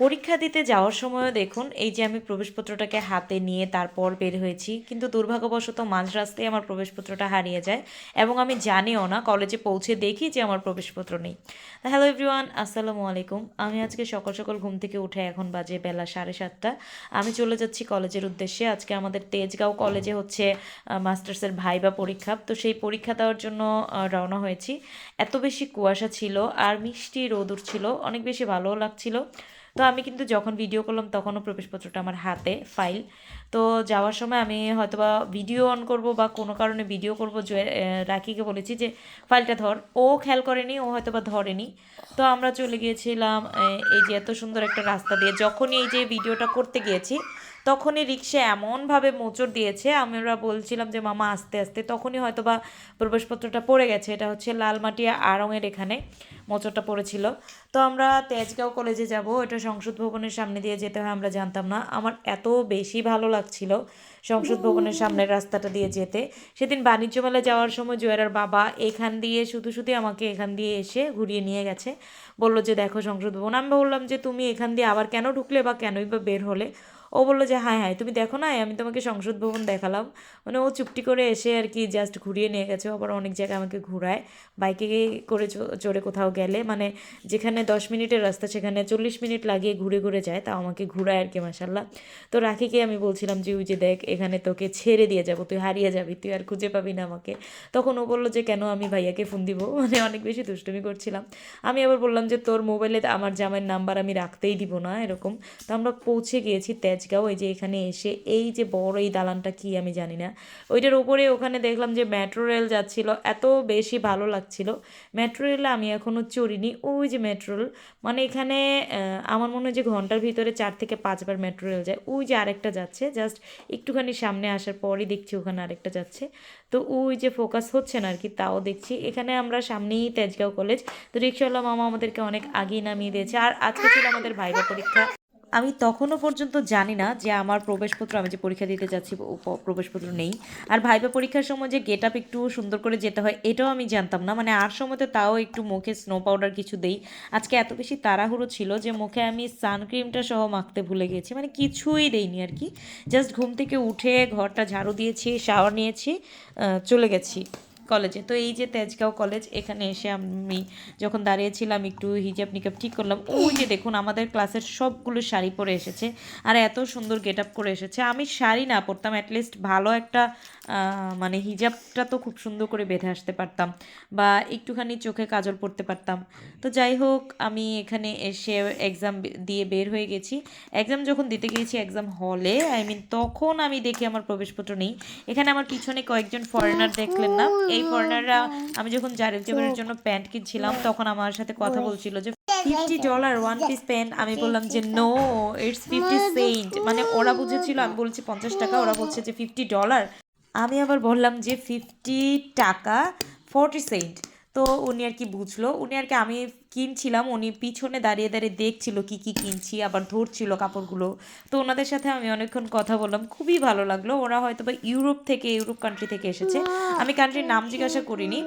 পরীক্ষা দিতে যাওয়ার সময়ও দেখুন, এই যে আমি প্রবেশপত্রটাকে হাতে নিয়ে তারপর বের হয়েছি, কিন্তু দুর্ভাগ্যবশত মাঝ রাস্তায় আমার প্রবেশপত্রটা হারিয়ে যায় এবং আমি জানিও না, কলেজে পৌঁছে দেখি যে আমার প্রবেশপত্র নেই। হ্যালো এভরিওয়ান আসসালামু আলাইকুম। আমি আজকে সকাল সকাল ঘুম থেকে উঠে এখন বাজে বেলা সাড়ে সাতটা। আমি চলে যাচ্ছি কলেজের উদ্দেশ্যে। আজকে আমাদের তেজগাঁও কলেজে হচ্ছে মাস্টার্সের ভাইবা পরীক্ষা। তো সেই পরীক্ষা দেওয়ার জন্য রওনা হয়েছি। এত বেশি কুয়াশা ছিল আর মিষ্টি রোদুর ছিল অনেক বেশি ভালোও লাগছিল। তো আমি কিন্তু যখন ভিডিও করলাম, তখনও প্রবেশপত্রটা আমার হাতে ফাইল তো যাওয়ার সময় আমি হয়তোবা ভিডিও অন করব বা কোনো কারণে ভিডিও করব রাখিকে বলেছি যে ফাইলটা ধর। ও খেয়াল করেনি, ও হয়তোবা ধরেনি। তো আমরা চলে গিয়েছিলাম এই যে এত সুন্দর একটা রাস্তা দিয়ে। যখনই এই যে ভিডিওটা করতে গিয়েছি তখনই রিক্সা এমনভাবে মোচড় দিয়েছে, আমরা বলছিলাম যে, মামা, আস্তে আস্তে। তখনই হয়তো বা প্রবেশপত্রটা পড়ে গেছে, এটা হচ্ছে লালমাটিয়া আড়ংয়ের এখানে মোচড়টা পড়েছিল। তো আমরা তেজগাঁও কলেজে যাব, এটা সংসদ ভবনের সামনে দিয়ে যেতে হয়, আমরা জানতাম না। আমার এত বেশি ভালো লাগছিল সংসদ ভবনের সামনের রাস্তাটা দিয়ে যেতে। সেদিন বাণিজ্য মেলা যাওয়ার সময় জুয়েরার বাবা এখান দিয়ে শুধু শুধু আমাকে এখান দিয়ে এসে ঘুরিয়ে নিয়ে গেছে। বলল যে, দেখো সংসদ ভবন। আমি বললাম যে, তুমি এখান দিয়ে আবার কেন ঢুকলে বা কেনই বা বের হলে? ও বলল যে হ্যাঁ হ্যাঁ তুমি দেখো না, আমি তোমাকে সংসদ ভবন দেখালাম। মানে ও চুপটি করে এসে আর কি জাস্ট ঘুরিয়ে নিয়ে গেছে। আবার অনেক জায়গায় আমাকে ঘুরায়। বাইকে করে চড়ে কোথাও গেলে। মানে যেখানে দশ মিনিটের রাস্তা, সেখানে চল্লিশ মিনিট লাগিয়ে ঘুরে ঘুরে যায়। তাও আমাকে ঘুরায় আর কি মাসাল্লাহ তো রাখিকে আমি বলছিলাম যে, ওই যে দেখ, এখানে তোকে ছেড়ে দিয়ে যাব, তুই হারিয়ে যাবি, তুই আর খুঁজে পাবি না আমাকে। তখন ও বলল যে, কেন আমি ভাইয়াকে ফোন দিব? মানে অনেক বেশি দুষ্টুমি করছিলাম। আমি আবার বললাম যে, তোর মোবাইলে আমার জামাইয়ের নাম্বার আমি রাখতেই দিব না, এরকম। তো আমরা পৌঁছে গিয়েছি তেজগাঁও এই যে এখানে এসে, এই যে বড় এই দালানটা কি আমি জানি না। ওইটার উপরে ওখানে দেখলাম যে মেট্রো রেল যাচ্ছিল, এত বেশি ভালো লাগছিল। মেট্রো রেলে আমি এখনও চড়িনি, ওই যে মেট্রো রেল। মানে এখানে আমার মনে হয় যে ঘণ্টার ভিতরে চার থেকে পাঁচবার মেট্রো রেল যায়। ওই যে আরেকটা যাচ্ছে জাস্ট একটুখানি সামনে আসার পরই দেখছি ওখানে আরেকটা যাচ্ছে। তো ওই যে ফোকাস হচ্ছে না আর কি তাও দেখছি। এখানে আমরা সামনেই তেজগাঁও কলেজ তো রিক্সাওয়ালা মামা আমাদেরকে অনেক আগেই নামিয়ে দিয়েছে। আর আজকে ছিল আমাদের ভাইবা পরীক্ষা। আমি তখনও পর্যন্ত জানি না যে আমার প্রবেশপত্র, আমি যে পরীক্ষা দিতে যাচ্ছি প্রবেশপত্র নেই। আর ভাইবা পরীক্ষার সময় যে গেট আপ একটু সুন্দর করে যেতে হয়, এটাও আমি জানতাম না। মানে আর সময়তে তাও একটু মুখে স্নো পাউডার কিছু দেই। আজকে এত বেশি তাড়াহুড়ো ছিল যে মুখে আমি সানক্রিমটা সহ মাখতে ভুলে গেছি। মানে কিছুই দেইনি আর কি। জাস্ট ঘুম থেকে উঠে ঘরটা ঝাড়ু দিয়েছি শাওয়ার নিয়েছি চলে গেছি। কলেজে। তো এই যে তেজগাঁও কলেজ, এখানে এসে আমি যখন দাঁড়িয়েছিলাম, একটু হিজাব নিকাব ঠিক করলাম। ওই যে দেখুন, আমাদের ক্লাসের সবগুলো শাড়ি পরে এসেছে। আর এত সুন্দর গেট আপ করে এসেছে। আমি শাড়ি না পরতাম অ্যাটলিস্ট ভালো একটা মানে হিজাবটা তো খুব সুন্দর করে বেঁধে আসতে পারতাম বা একটুখানি চোখে কাজল পড়তে পারতাম। তো যাই হোক, আমি এখানে এসে এক্সাম দিয়ে বের হয়ে গেছি। এক্সাম যখন দিতে গিয়েছি এক্সাম হলে আই মিন তখন আমি দেখি আমার প্রবেশপত্র নেই। এখানে আমার পিছনে কয়েকজন ফরেনার দেখলেন না? এই ফরেনাররা আমি যখন জারিফ জাবের জন্য প্যান্ট কিনছিলাম, তখন আমার সাথে কথা বলছিল যে fifty dollar one piece pant আমি বললাম যে নো ইটস ফিফটি সেন্ট মানে ওরা বুঝেছিল, আমি বলছি পঞ্চাশ টাকা, ওরা বলছে যে ফিফটি ডলার আমি আবার বললাম যে ফিফটি টাকা ফোরটি সেন্ট তো উনি আর কি বুঝলো। উনি আর কি আমি কিনছিলাম, উনি পিছনে দাঁড়িয়ে দাঁড়িয়ে দেখছিল কি কি কিনছি, আবার ধরছিল কাপড়গুলো। তো ওনাদের সাথে আমি অনেকক্ষণ কথা বললাম, খুবই ভালো লাগল। ওরা হয়তো বা ইউরোপ থেকে, ইউরোপ কান্ট্রি থেকে এসেছে। আমি কান্ট্রির নাম জিজ্ঞাসা করিনি।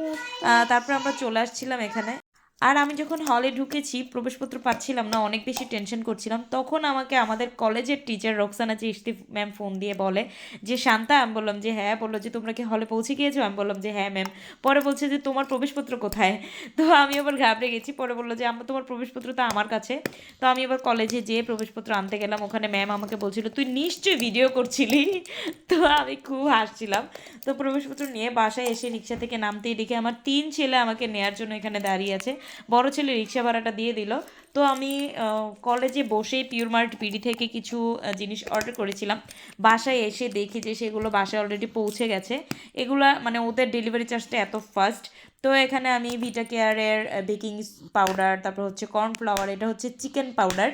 তারপর আমরা চলে আসছিলাম এখানে। আর আমি যখন হলে ঢুকেছি, প্রবেশপত্র পাচ্ছিলাম না, অনেক বেশি টেনশন করছিলাম, তখন আমাকে আমাদের কলেজের teacher Roksana Chishti ma'am phone দিয়ে বলে যে, শান্তা, আমি বললাম যে হ্যাঁ বলল যে, তোমরা কি হলে পৌঁছে গিয়েছো? আমি বললাম যে হ্যাঁ ম্যাম পরে বলছে যে, তোমার প্রবেশপত্র কোথায়? তো আমি আবার ঘাবড়ে গেছি, পরে বলল যে আমার তোমার প্রবেশপত্র তো আমার কাছে। তো আমি আবার কলেজে যেয়ে প্রবেশপত্র আনতে গেলাম, ওখানে ম্যাম আমাকে বলছিল, তুই নিশ্চয়ই ভিডিও করছিলি? তো আমি খুব হাসছিলাম। তো প্রবেশপত্র নিয়ে বাসায় এসে রিক্সা থেকে নামতেই দেখে, আমার তিন ছেলে আমাকে নেয়ার জন্য এখানে দাঁড়িয়ে আছে। বড় ছেলে রিক্সা ভাড়াটা দিয়ে দিল। তো আমি কলেজে বসে পিওর মার্ট বিডি থেকে কিছু জিনিস অর্ডার করেছিলাম। বাসায় এসে দেখি যে সেগুলো বাসায় অলরেডি পৌঁছে গেছে। এগুলা মানে ওদের ডেলিভারি চার্জটা এত ফাস্ট তো এখানে আমি ভিটা কেয়ারের বেকিং পাউডার তারপর হচ্ছে কর্নফ্লাওয়ার এটা হচ্ছে চিকেন পাউডার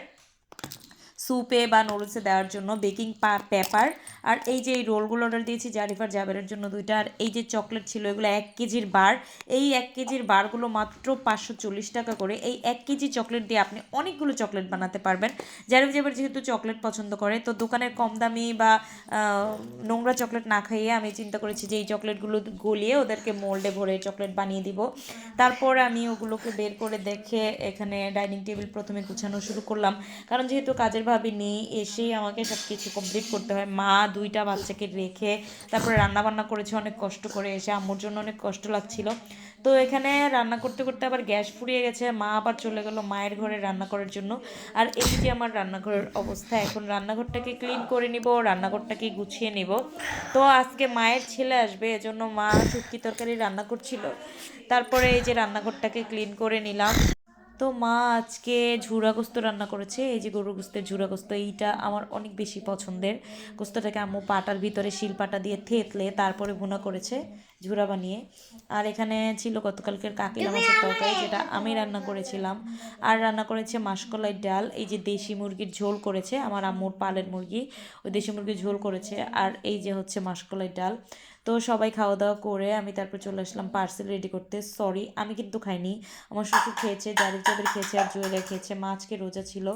স্যুপে বা নুডলসে দেওয়ার জন্য বেকিং পেপার আর এই যে এই রোলগুলো অর্ডার দিয়েছি জারিফার জাবেরের জন্য দুইটা, আর এই যে চকলেট ছিল, এগুলো এক কেজির বার, এই এক কেজির বারগুলো মাত্র পাঁচশো চল্লিশ টাকা করে, এই এক কেজি চকলেট দিয়ে আপনি অনেকগুলো চকলেট বানাতে পারবেন। জারিফ জাবের যেহেতু চকলেট পছন্দ করে, তো দোকানের কম দামি বা নোংরা চকলেট না খাইয়ে আমি চিন্তা করেছি যে এই চকলেটগুলো গলিয়ে ওদেরকে মোল্ডে ভরে চকলেট বানিয়ে দিব। তারপর আমি ওগুলোকে বের করে দেখে এখানে ডাইনিং টেবিল প্রথমে গুছানো শুরু করলাম। কারণ যেহেতু কাজের ভাবি নেই, এসেই আমাকে সব কিছু কমপ্লিট করতে হয়। মা দুইটা বাচ্চাকে রেখে তারপরে রান্না বান্না করেছে, অনেক কষ্ট করে এসে আম্মুর জন্য অনেক কষ্ট লাগছিল। তো এখানে রান্না করতে করতে আবার গ্যাস ফুরিয়ে গেছে, মা আবার চলে গেল মায়ের ঘরে রান্না করার জন্য। আর এই যে আমার রান্নাঘরের অবস্থা, এখন রান্নাঘরটাকে ক্লিন করে নিব, রান্নাঘরটাকে গুছিয়ে নিব। তো আজকে মায়ের ছেলে আসবে, এজন্য মা শুটকি তরকারি রান্না করছিল। তারপরে এই যে রান্নাঘরটাকে ক্লিন করে নিলাম। তো মা আজকে ঝুরা গোস্ত রান্না করেছে এই যে গরুর গোস্তের ঝুরা গোস্ত এইটা আমার অনেক বেশি পছন্দের। গোস্তটাকে আম্মু পাটার ভিতরে শিল পাটা দিয়ে থেতলে তারপরে ভুনা করেছে ঝুরা বানিয়ে। আর এখানে ছিল গতকালকের কাকিলা মাছের তরকারি যেটা আমি রান্না করেছিলাম। আর রান্না করেছে মাসকলাই ডাল এই যে দেশি মুরগির ঝোল করেছে আমার আম্মুর পালের মুরগি ওই দেশি মুরগির ঝোল করেছে। আর এই যে হচ্ছে মাসকলাই ডাল। তো সবাই খাওয়া দাওয়া করে আমি তারপর চলে আসলাম পার্সেল রেডি করতে। সরি আমি কিন্তু খাইনি। আমার শ্বশুর খেয়েছে, জারিফ জাবের খেয়েছে আর জুয়েলা খেয়েছে, মা আজকে রোজা ছিল।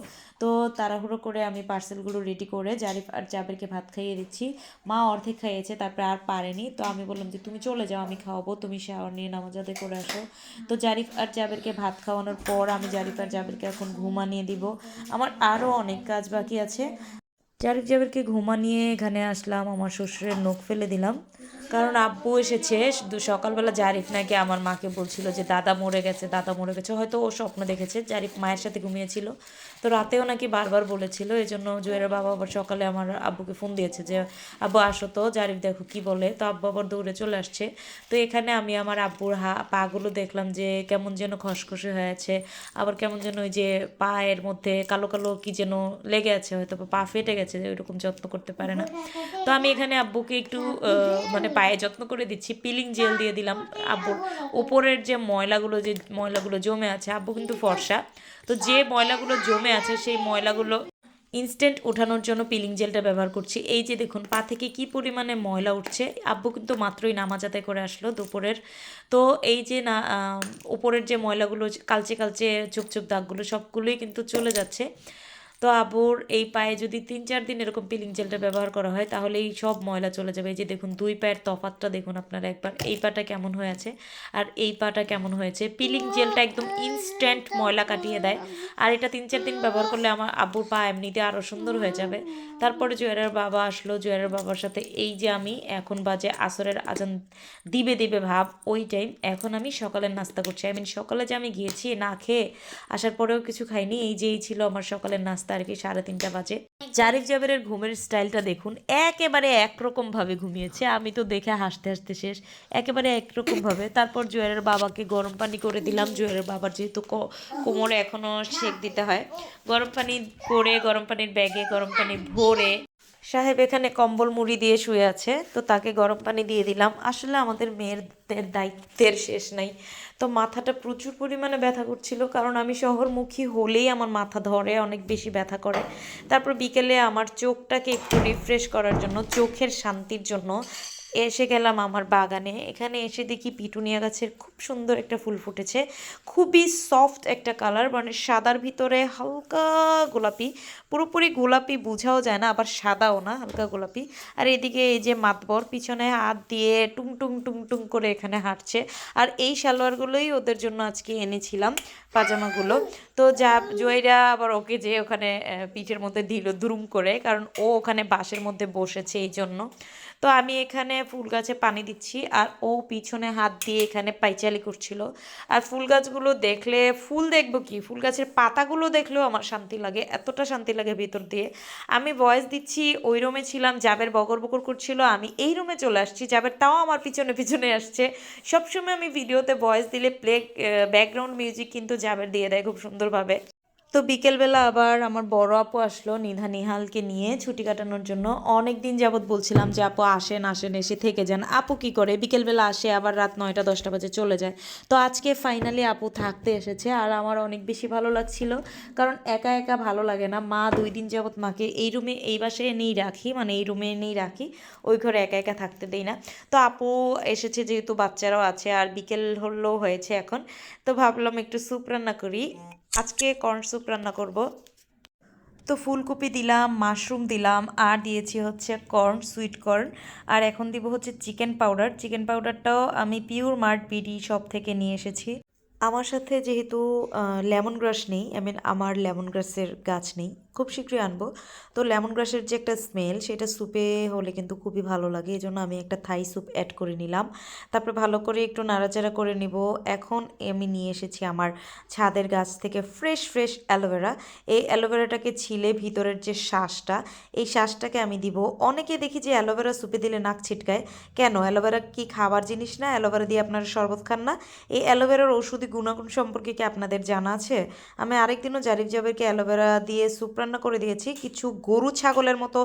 তো তাড়াহুড়ো করে আমি পার্সেলগুলো রেডি করে জারিফ আর জাবেরকে ভাত খাইয়ে দিচ্ছি। মা অর্ধেক খাইয়েছে, তারপরে আর পারেনি। তো আমি বললাম যে, তুমি চলে যাও, আমি খাওয়াবো। তুমি শাওয়ার নিয়ে নামাজ করে আসো। তো জারিফ আর জাবেরকে ভাত খাওয়ানোর পর আমি জারিফ আর জাবেরকে এখন ঘুমানিয়ে দিব। আমার আরও অনেক কাজ বাকি আছে। জারিফ জাবেরকে ঘুমানিয়ে এখানে আসলাম। আমার শ্বশুরের নখ ফেলে দিলাম। কারণ আব্বু এসেছে সকালবেলা জারিফ নাকি আমার মাকে বলছিল যে, দাদা মরে গেছে, দাদা মরে গেছে। হয়তো ও স্বপ্ন দেখেছে, জারিফ মায়ের সাথে ঘুমিয়েছিল। তো রাতেও নাকি বারবার বলেছিল এই জন্য জুয়ের বাবা আবার সকালে আমার আব্বুকে ফোন দিয়েছে যে, আব্বু, আসো তো। জারিফ, দেখো কি বলে। তো আব্বু আবার দৌড়ে চলে আসছে। তো এখানে আমি আমার আব্বুর হা, পাগুলো দেখলাম যে, কেমন যেন খসখসে হয়ে আছে আবার কেমন যেন ওই যে পায়ের মধ্যে কালো কালো কি যেন লেগে আছে, হয়তো পা ফেটে গেছে যে ওইরকম যত্ন করতে পারে না। তো আমি এখানে আব্বুকে একটু মানে পায়ে যত্ন করে দিচ্ছি। পিলিং জেল দিয়ে দিলাম আব্বুর। উপরের যে ময়লাগুলো যে ময়লাগুলো জমে আছে, আব্বু কিন্তু ফর্সা। তো যে ময়লাগুলো জমে আছে, সেই ময়লাগুলো ইনস্ট্যান্ট ওঠানোর জন্য পিলিং জেলটা ব্যবহার করছি। এই যে দেখুন, পা থেকে কি পরিমাণে ময়লা উঠছে, আব্বু কিন্তু মাত্রই নামাজ আদায় করে আসলো দুপুরের। তো এই যে না উপরের যে ময়লাগুলো, কালচে কালচে চুপ চুপ দাগগুলো সবগুলোই কিন্তু চলে যাচ্ছে। তো আবুর এই পায়ে যদি তিন, চার দিন এরকম পিলিং জেলটা ব্যবহার করা হয় তাহলে এই সব ময়লা চলে যাবে। এই যে দেখুন, দুই পায়ের তফাতটা দেখুন আপনারা একবার। এই পাটা কেমন হয়ে আছে? আর এই পাটা কেমন হয়েছে? পিলিং জেলটা একদম ইনস্ট্যান্ট ময়লা কাটিয়ে দেয়। আর এটা তিন, চার দিন ব্যবহার করলে আমার আব্বুর পা এমনিতে আরও সুন্দর হয়ে যাবে। তারপরে জুয়েলের বাবা আসলো। জুয়েলের বাবার সাথে এই যে আমি এখন বাজে আসরের আজান দিবে দিবে ভাব, ওই টাইম এখন আমি সকালের নাস্তা করছি। আই মিন সকালে যে আমি গিয়েছি না খেয়ে, আসার পরেও কিছু খাইনি। এই যেই ছিল আমার সকালের নাস্তা। কি সাড়ে তিনটা বাজে। জারিফ জাবেরের ঘুমের স্টাইলটা দেখুন, একেবারে একরকম ভাবে ঘুমিয়েছে। আমি তো দেখে হাসতে হাসতে শেষ, একেবারে একরকম ভাবে তারপর জুয়েলের বাবাকে গরম পানি করে দিলাম। জুয়েলের বাবার যেহেতু কোমরে এখনও সেক দিতে হয়। গরম পানি করে, গরম পানির ব্যাগে গরম পানি ভরে সাহেব এখানে কম্বল মুড়ি দিয়ে শুয়ে আছে, তো তাকে গরম পানি দিয়ে দিলাম। আসলে আমাদের মেয়েদের দায়িত্বের শেষ নাই। তো মাথাটা প্রচুর পরিমাণে ব্যথা করছিল, কারণ আমি শহরমুখী হলেই আমার মাথা ধরে, অনেক বেশি ব্যথা করে। তারপর বিকেলে আমার চোখটাকে একটু রিফ্রেশ করার জন্য, চোখের শান্তির জন্য এসে গেলাম আমার বাগানে। এখানে এসে দেখি পিটুনিয়া গাছের খুব সুন্দর একটা ফুল ফুটেছে। খুবই সফট একটা কালার মানে সাদার ভিতরে হালকা গোলাপি। পুরোপুরি গোলাপি বোঝাও যায় না, আবার সাদাও না, হালকা গোলাপি। আর এদিকে এই যে মাতবর পিছনে হাত দিয়ে টুং টুং টুং টুং করে এখানে হাঁটছে। আর এই সালোয়ারগুলোই ওদের জন্য আজকে এনেছিলাম, পাজামাগুলো। তো যা, জয়রা আবার ওকে যে ওখানে পিঠের মধ্যে দিল দুরুম করে, কারণ ও ওখানে বাঁশের মধ্যে বসেছে এই জন্য। তো আমি এখানে ফুল গাছে পানি দিচ্ছি আর ও পিছনে হাত দিয়ে এখানে পাইচালি করছিল। আর ফুল গাছগুলো দেখলে, ফুল দেখব কি? ফুল গাছের পাতাগুলো দেখলেও আমার শান্তি লাগে, এতটা শান্তি লাগে ভেতর দিয়ে। আমি ভয়েস দিচ্ছি, ওই রুমে ছিলাম, জাবের বকর বকর করছিল, আমি এই রুমে চলে আসছি, জাবের তাও আমার পিছনে পিছনে আসছে। সবসময় আমি ভিডিওতে ভয়েস দিলে প্লে ব্যাকগ্রাউন্ড মিউজিক কিন্তু জাবের দিয়ে দেয় খুব সুন্দরভাবে। তো বিকেলবেলা আবার আমার বড় আপু আসলো, নিধা নিহালকে নিয়ে ছুটি কাটানোর জন্য। অনেক দিন যাবৎ বলছিলাম যে, আপু, আসেন আসেন, এসে থেকে যান। আপু কি করে? বিকেলবেলা আসে, আবার রাত নয়টা, দশটা বাজে চলে যায়। তো আজকে ফাইনালি আপু থাকতে এসেছে আর আমার অনেক বেশি ভালো লাগছিল। কারণ একা একা ভালো লাগে না। মা দুই দিন যাবৎ মাকে এই রুমে, এই বাসায় এনেই রাখি মানে এই রুমে এনেই রাখি। ওই ঘরে একা একা থাকতে দেই না। তো আপু এসেছে যেহেতু বাচ্চারাও আছে আর বিকেল হলেও হয়েছে এখন। তো ভাবলাম একটু স্যুপ রান্না করি। আজকে কর্ন স্যুপ রান্না করব। তো ফুলকপি দিলাম মাশরুম দিলাম, আর দিয়েছি হচ্ছে কর্ন সুইট কর্ন আর এখন দিব হচ্ছে চিকেন পাউডার চিকেন পাউডারটাও আমি পিওর মার্ট বিডি সব থেকে নিয়ে এসেছি। আমার সাথে যেহেতু লেমন গ্রাস নেই আই মিন আমার লেমন গ্রাসের গাছ নেই। খুব শীঘ্রই আনব। তো লেমন গ্রাসের যে একটা স্মেল, সেটা স্যুপে হলে কিন্তু খুবই ভালো লাগে। এই জন্য আমি একটা থাই স্যুপ অ্যাড করে নিলাম। তারপরে ভালো করে একটু নাড়াচাড়া করে নিব। এখন আমি নিয়ে এসেছি আমার ছাদের গাছ থেকে ফ্রেশ ফ্রেশ অ্যালোভেরা। এই অ্যালোভেরাটাকে ছিলে ভিতরের যে শ্বাসটা, এই শ্বাসটাকে আমি দিব। অনেকে দেখি যে অ্যালোভেরা স্যুপে দিলে নাক ছিটকায়। কেন? অ্যালোভেরা কি খাবার জিনিস না? অ্যালোভেরা দিয়ে আপনারা শরবত খান না? এই অ্যালোভেরার ওষুধি গুণাগুণ সম্পর্কে কি আপনাদের জানা আছে? আমি আরেকদিনও জারিফ জাবেরকে অ্যালোভেরা দিয়ে স্যুপ রান্না করে দিয়েছি। কিছু গরু ছাগলের মতো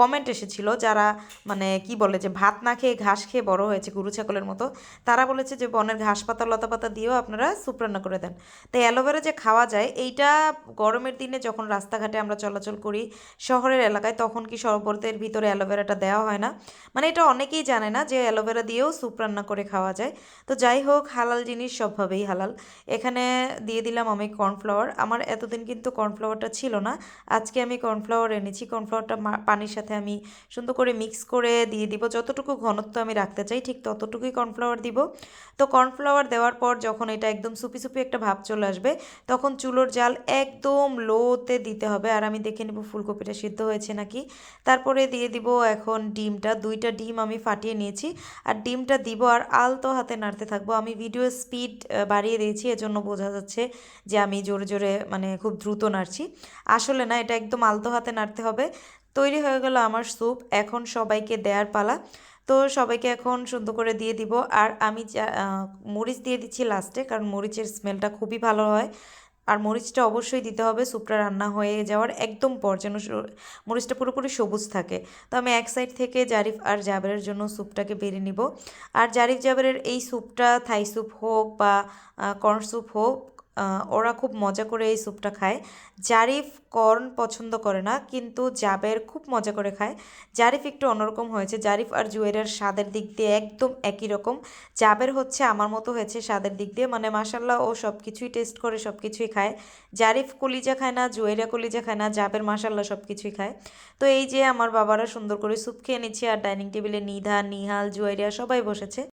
কমেন্ট এসেছিল যারা মানে কি বলে যে ভাত না খেয়ে ঘাস খেয়ে বড় হয়েছে গরু ছাগলের মতো, তারা বলেছে যে বনের ঘাস পাতা, লতা পাতা দিয়েও আপনারা স্যুপ রান্না করে দেন। তাই অ্যালোভেরা যে খাওয়া যায়, এইটা গরমের দিনে যখন রাস্তাঘাটে আমরা চলাচল করি শহরের এলাকায়, তখন কি শরবতের ভিতরে অ্যালোভেরাটা দেওয়া হয় না? মানে এটা অনেকেই জানে না যে অ্যালোভেরা দিয়েও স্যুপ রান্না করে খাওয়া যায়। তো যাই হোক, হালাল জিনিস সবভাবেই হালাল। এখানে দিয়ে দিলাম আমি কর্নফ্লাওয়ার আমার এতদিন কিন্তু কর্নফ্লাওয়ারটা ছিল না। আজকে আমি কর্নফ্লাওয়ার এনেছি। কর্নফ্লাওয়ারটা পানির সাথে আমি সুন্দর করে মিক্স করে দিয়ে দিব। যতটুকু ঘনত্ব আমি রাখতে চাই, ঠিক ততটুকুই কর্নফ্লাওয়ার দিব। তো কর্নফ্লাওয়ার দেওয়ার পর যখন এটা একদম সুপি সুপি একটা ভাব চলে আসবে, তখন চুলোর জাল একদম লোতে দিতে হবে। আর আমি দেখে নেব ফুলকপিটা সিদ্ধ হয়েছে নাকি। তারপরে দিয়ে দিব এখন ডিমটা। দুইটা ডিম আমি ফাটিয়ে নিয়েছি। আর ডিমটা দিব আর আলতো হাতে নাড়তে থাকব। আমি ভিডিও স্পিড বাড়িয়ে দিয়েছি। এজন্য বোঝা যাচ্ছে যে আমি জোরে জোরে মানে খুব দ্রুত নাড়ছি। আসলে না, এটা একদম আলতো হাতে নাড়তে হবে। তৈরি হয়ে গেল আমার স্যুপ। এখন সবাইকে দেয়ার পালা। তো সবাইকে এখন সুন্দর করে দিয়ে দিব। আর আমি মরিচ দিয়ে দিচ্ছি লাস্টে, কারণ মরিচের স্মেলটা খুবই ভালো হয়। আর মরিচটা অবশ্যই দিতে হবে, স্যুপটা রান্না হয়ে যাওয়ার একদম পর যেন মরিচটা পুরোপুরি সবুজ থাকে। তো আমি এক সাইড থেকে জারিফ আর জাবেরের জন্য স্যুপটাকে বেড়ে নিব। আর জারিফ জাবেরের এই স্যুপটা থাই স্যুপ হোক বা কর্ন স্যুপ হোক ওরা খুব মজা করে এই স্যুপটা খায়। জারিফ কর্ন পছন্দ করে না, কিন্তু জাবের খুব মজা করে খায়। জারিফ একটু অন্যরকম হয়েছে। জারিফ আর জুয়েরের স্বাদের দিক দিয়ে একদম একই রকম। জাবের হচ্ছে আমার মতো হয়েছে স্বাদের দিক দিয়ে মানে মাসাল্লাহ ও সব কিছুই টেস্ট করে সব কিছুই খায়। জারিফ কলিজা খায় না, জুয়েরা কলিজা খায় না, জাবের মাসাল্লাহ সব কিছুই খায়। তো এই যে আমার বাবারা সুন্দর করে স্যুপ খেয়ে নিচ্ছে আর ডাইনিং টেবিলে নিধা, নিহাল, জুয়েরিয়া সবাই বসেছে।